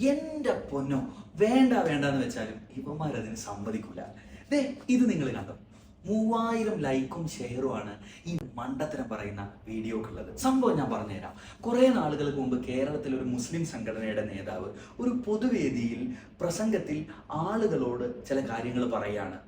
എന്റെ പൊന്നോ വേണ്ട വേണ്ടെന്ന് വെച്ചാലും ഇവന്മാരതിന് സമ്മതിക്കൂല. ദേ ഇത് നിങ്ങൾ കണ്ടോ? മൂവായിരം ലൈക്കും ഷെയറുമാണ് ഈ മണ്ടത്തരം പറയുന്ന വീഡിയോക്കുള്ളത്. സംഭവം ഞാൻ പറഞ്ഞുതരാം. കുറേ നാളുകൾക്ക് മുമ്പ് കേരളത്തിലെ ഒരു മുസ്ലിം സംഘടനയുടെ നേതാവ് ഒരു പൊതുവേദിയിൽ പ്രസംഗത്തിൽ ആളുകളോട് ചില കാര്യങ്ങൾ പറയാണ്.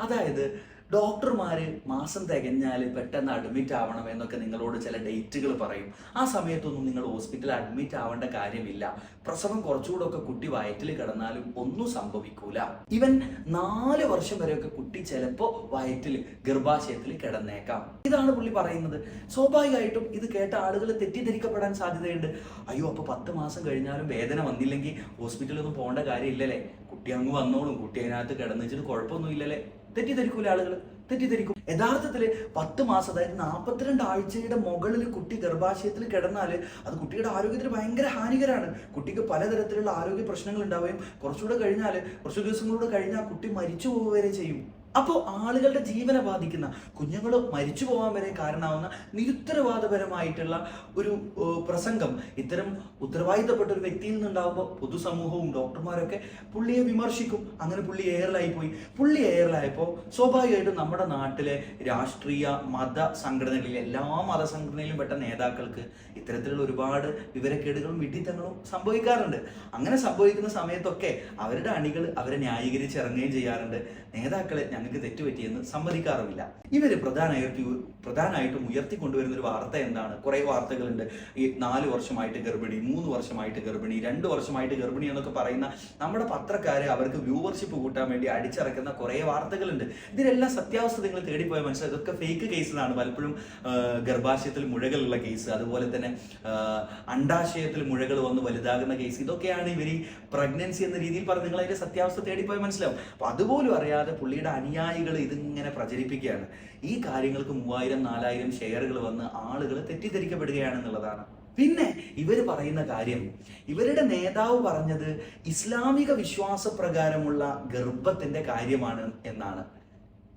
അതായത് ഡോക്ടർമാര് മാസം തികഞ്ഞാൽ പെട്ടെന്ന് അഡ്മിറ്റ് ആവണം എന്നൊക്കെ നിങ്ങളോട് ചില ഡേറ്റുകൾ പറയും. ആ സമയത്തൊന്നും നിങ്ങൾ ഹോസ്പിറ്റലിൽ അഡ്മിറ്റ് ആവേണ്ട കാര്യമില്ല. പ്രസവം കുറച്ചുകൂടെ ഒക്കെ കുട്ടി വയറ്റിൽ കിടന്നാലും ഒന്നും സംഭവിക്കൂല. ഇവൻ നാല് വർഷം വരെയൊക്കെ കുട്ടി ചിലപ്പോ വയറ്റിൽ ഗർഭാശയത്തിൽ കിടന്നേക്കാം. ഇതാണ് പുള്ളി പറയുന്നത്. സ്വാഭാവികമായിട്ടും ഇത് കേട്ട ആളുകൾ തെറ്റിദ്ധരിക്കപ്പെടാൻ സാധ്യതയുണ്ട്. അയ്യോ അപ്പൊ പത്ത് മാസം കഴിഞ്ഞാലും വേദന വന്നില്ലെങ്കിൽ ഹോസ്പിറ്റലൊന്നും പോകേണ്ട കാര്യമില്ലല്ലേ? കുട്ടി അങ്ങ് വന്നോളും. കുട്ടി അതിനകത്ത് കിടന്നു വെച്ചിട്ട് കുഴപ്പമൊന്നുമില്ലല്ലേ? തെറ്റിദ്ധരിക്കൂല ആളുകൾ തെറ്റിദ്ധരിക്കും. യഥാർത്ഥത്തിൽ പത്ത് മാസം അതായത് നാൽപ്പത്തിരണ്ട് ആഴ്ചയുടെ മുകളിൽ കുട്ടി ഗർഭാശയത്തിൽ കിടന്നാൽ അത് കുട്ടിയുടെ ആരോഗ്യത്തിന് ഭയങ്കര ഹാനികരമാണ് കുട്ടിക്ക് പലതരത്തിലുള്ള ആരോഗ്യ പ്രശ്നങ്ങൾ ഉണ്ടാവുകയും കുറച്ചുകൂടെ കഴിഞ്ഞാൽ കുറച്ച് ദിവസങ്ങളൂടെ കഴിഞ്ഞാൽ കുട്ടി മരിച്ചു പോവുക വരെ ചെയ്യും. അപ്പോൾ ആളുകളുടെ ജീവനെ ബാധിക്കുന്ന കുഞ്ഞുങ്ങൾ മരിച്ചു പോകാൻ വരെ കാരണമാവുന്ന നിരുത്തരവാദപരമായിട്ടുള്ള ഒരു പ്രസംഗം. ഇത്തരം ഉത്തരവാദിത്തപ്പെട്ട ഒരു വ്യക്തിയിൽ നിന്നുണ്ടാകുമ്പോൾ പൊതുസമൂഹവും ഡോക്ടർമാരൊക്കെ പുള്ളിയെ വിമർശിക്കും. അങ്ങനെ പുള്ളി എയറിലായി പോയി. പുള്ളി എയറിലായപ്പോൾ സ്വാഭാവികമായിട്ടും നമ്മുടെ നാട്ടിലെ രാഷ്ട്രീയ മത സംഘടനകളിൽ എല്ലാ മത സംഘടനയിലും പെട്ട നേതാക്കൾക്ക് ഇത്തരത്തിലുള്ള ഒരുപാട് വിവരക്കേടുകളും വിഡിത്തങ്ങളും സംഭവിക്കാറുണ്ട്. അങ്ങനെ സംഭവിക്കുന്ന സമയത്തൊക്കെ അവരുടെ അണികൾ അവരെ ന്യായീകരിച്ച് ഇറങ്ങുകയും ചെയ്യാറുണ്ട്. നേതാക്കളെ ഞങ്ങൾക്ക് തെറ്റുപറ്റിയെന്ന് സമ്മതിക്കാറുമില്ല. ഇവർ പ്രധാനമായിട്ട് പ്രധാനമായിട്ടും ഉയർത്തിക്കൊണ്ടുവരുന്ന ഒരു വാർത്ത എന്താണ്? കുറേ വാർത്തകളുണ്ട്. ഈ നാല് വർഷമായിട്ട് ഗർഭിണി മൂന്ന് വർഷമായിട്ട് ഗർഭിണി രണ്ട് വർഷമായിട്ട് ഗർഭിണി എന്നൊക്കെ പറയുന്ന നമ്മുടെ പത്രക്കാരെ അവർക്ക് വ്യൂവർഷിപ്പ് കൂട്ടാൻ വേണ്ടി അടിച്ചിറക്കുന്ന കുറേ വാർത്തകളുണ്ട്. ഇതിലെല്ലാം സത്യാവസ്ഥ നിങ്ങൾ തേടിപ്പോയ മനസ്സിലായി ഇതൊക്കെ ഫേക്ക് കേസുകളാണ് പലപ്പോഴും ഗർഭാശയത്തിൽ മുഴകളുള്ള കേസ് അതുപോലെ തന്നെ അണ്ടാശയത്തിൽ മുഴകൾ വന്ന് വലുതാകുന്ന കേസ് ഇതൊക്കെയാണ് ഇവർ പ്രഗ്നൻസി എന്ന രീതിയിൽ പറഞ്ഞ് നിങ്ങൾ അതിന്റെ സത്യാവസ്ഥ തേടിപ്പോയ മനസ്സിലാവും. അപ്പൊ അതുപോലും അറിയാതെ പുള്ളിയുടെ അനുയായികൾ ഇതിങ്ങനെ പ്രചരിപ്പിക്കുകയാണ്. ഈ കാര്യങ്ങൾക്ക് മൂവായിരം നാലായിരം ഷെയറുകൾ വന്ന് ആളുകൾ തെറ്റിദ്ധരിക്കപ്പെടുകയാണെന്നുള്ളതാണ്. പിന്നെ ഇവർ പറയുന്ന കാര്യം ഇവരുടെ നേതാവ് പറഞ്ഞത് ഇസ്ലാമിക വിശ്വാസപ്രകാരമുള്ള ഗർഭത്തിന്റെ കാര്യമാണ് എന്നാണ്.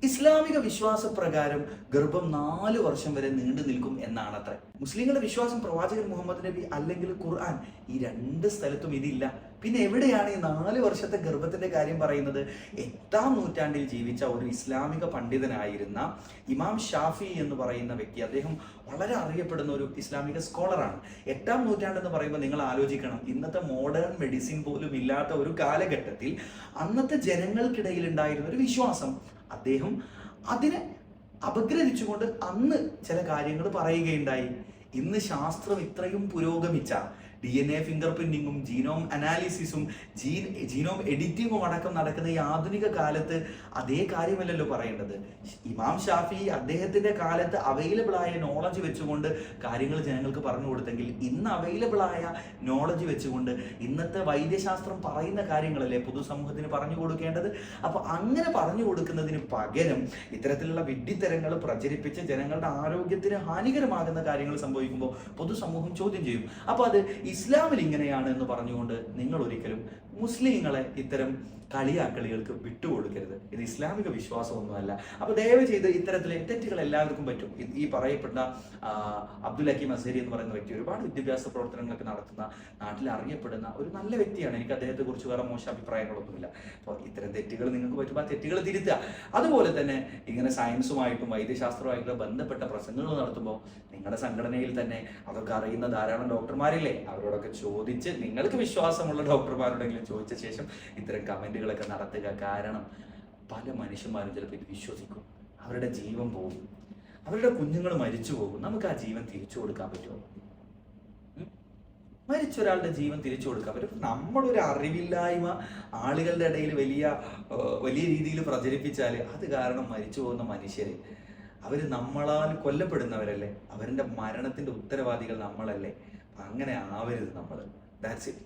ഇസ്ലാമിക വിശ്വാസപ്രകാരം ഗർഭം നാല് വർഷം വരെ നീണ്ടു നിൽക്കും എന്നാണ് അത്ര മുസ്ലിങ്ങളുടെ വിശ്വാസം പ്രവാചകൻ മുഹമ്മദ് നബി അല്ലെങ്കിൽ ഖുർആൻ ഈ രണ്ട് സ്ഥലത്തും ഇതില്ല. പിന്നെ എവിടെയാണ് ഈ നാല് വർഷത്തെ ഗർഭത്തിന്റെ കാര്യം പറയുന്നത്? എട്ടാം നൂറ്റാണ്ടിൽ ജീവിച്ച ഒരു ഇസ്ലാമിക പണ്ഡിതനായിരുന്ന ഇമാം ഷാഫി എന്ന് പറയുന്ന വ്യക്തി. അദ്ദേഹം വളരെ അറിയപ്പെടുന്ന ഒരു ഇസ്ലാമിക സ്കോളറാണ്. എട്ടാം നൂറ്റാണ്ട് എന്ന് പറയുമ്പോൾ നിങ്ങൾ ആലോചിക്കണം. ഇന്നത്തെ മോഡേൺ മെഡിസിൻ പോലും ഇല്ലാത്ത ഒരു കാലഘട്ടത്തിൽ അന്നത്തെ ജനങ്ങൾക്കിടയിൽ ഉണ്ടായിരുന്ന ഒരു വിശ്വാസം. അദ്ദേഹം അതിനെ അപഗ്രഹിച്ചുകൊണ്ട് അന്ന് ചില കാര്യങ്ങൾ പറയുകയുണ്ടായി. ഇന്ന് ശാസ്ത്രം ഇത്രയും പുരോഗമിച്ച ഡി എൻ എ ഫിംഗർ പ്രിന്റിങ്ങും ജീനോം അനാലിസിസും ജീൻ ജീനോം എഡിറ്റിങ്ങും അടക്കം നടക്കുന്ന ഈ ആധുനിക കാലത്ത് അതേ കാര്യമല്ലല്ലോ പറയേണ്ടത്. ഇമാം ഷാഫി അദ്ദേഹത്തിന്റെ കാലത്ത് അവൈലബിൾ ആയ നോളജ് വെച്ചുകൊണ്ട് കാര്യങ്ങൾ ജനങ്ങൾക്ക് പറഞ്ഞു കൊടുത്തെങ്കിൽ ഇന്ന് അവൈലബിൾ ആയ നോളജ് വെച്ചുകൊണ്ട് ഇന്നത്തെ വൈദ്യശാസ്ത്രം പറയുന്ന കാര്യങ്ങളല്ലേ പൊതുസമൂഹത്തിന് പറഞ്ഞു കൊടുക്കേണ്ടത്? അപ്പൊ അങ്ങനെ പറഞ്ഞു കൊടുക്കുന്നതിന് പകരം ഇത്തരത്തിലുള്ള വിഡ്ഢിത്തരങ്ങൾ പ്രചരിപ്പിച്ച് ജനങ്ങളുടെ ആരോഗ്യത്തിന് ഹാനികരമാകുന്ന കാര്യങ്ങൾ സംഭവിക്കുമ്പോൾ പൊതുസമൂഹം ചോദ്യം ചെയ്യും. അപ്പൊ അത് ഇസ്ലാമിൽ ഇങ്ങനെയാണ് എന്ന് പറഞ്ഞുകൊണ്ട് നിങ്ങൾ ഒരിക്കലും മുസ്ലിങ്ങളെ ഇത്തരം കളിയാക്കളികൾക്ക് വിട്ടുകൊടുക്കരുത്. ഇത് ഇസ്ലാമിക വിശ്വാസമൊന്നുമല്ല. അപ്പൊ ദയവ് ചെയ്ത് ഇത്തരത്തിലെ തെറ്റുകൾ എല്ലാവർക്കും പറ്റും. ഈ പറയപ്പെട്ട അബ്ദുൽ ഹക്കീം അസേരി എന്ന് പറയുന്ന വ്യക്തി ഒരുപാട് വിദ്യാഭ്യാസ പ്രവർത്തനങ്ങളൊക്കെ നടത്തുന്ന നാട്ടിൽ അറിയപ്പെടുന്ന ഒരു നല്ല വ്യക്തിയാണ്. എനിക്ക് അദ്ദേഹത്തെ കുറിച്ച് വേറെ മോശം അഭിപ്രായങ്ങളൊന്നുമില്ല. അപ്പോൾ ഇത്തരം തെറ്റുകൾ നിങ്ങൾക്ക് പറ്റുമ്പോൾ ആ തെറ്റുകൾ തിരുത്തുക. അതുപോലെ തന്നെ ഇങ്ങനെ സയൻസുമായിട്ടും വൈദ്യശാസ്ത്രമായിട്ടുള്ള ബന്ധപ്പെട്ട പ്രസംഗങ്ങൾ നടത്തുമ്പോൾ നിങ്ങളുടെ സംഘടനയിൽ തന്നെ അതൊക്കെ അറിയുന്ന ധാരാളം ഡോക്ടർമാരില്ലേ? അവരോടൊക്കെ ചോദിച്ച് നിങ്ങൾക്ക് വിശ്വാസമുള്ള ഡോക്ടർമാരോടെങ്കിലും ചോദിച്ച ശേഷം ഇത്തരം കമന്റുകളൊക്കെ നടത്തുക കാരണം പല മനുഷ്യന്മാരും ചിലപ്പോൾ വിശ്വസിക്കും. അവരുടെ ജീവൻ പോകും അവരുടെ കുഞ്ഞുങ്ങൾ മരിച്ചു പോകും. നമുക്ക് ആ ജീവൻ തിരിച്ചു കൊടുക്കാൻ പറ്റുമോ? മരിച്ച ഒരാളുടെ ജീവൻ തിരിച്ചു കൊടുക്കാൻ പറ്റും. നമ്മളൊരു അറിവില്ലായ്മ ആളുകളുടെ ഇടയിൽ വലിയ വലിയ രീതിയിൽ പ്രചരിപ്പിച്ചാൽ അത് കാരണം മരിച്ചു പോകുന്ന മനുഷ്യരെ. അവർ നമ്മളാൽ കൊല്ലപ്പെടുന്നവരല്ലേ? അവരുടെ മരണത്തിന്റെ ഉത്തരവാദികൾ നമ്മളല്ലേ? അങ്ങനെ ആവരുത് നമ്മൾ ദാറ്റ്സ് ഇറ്റ്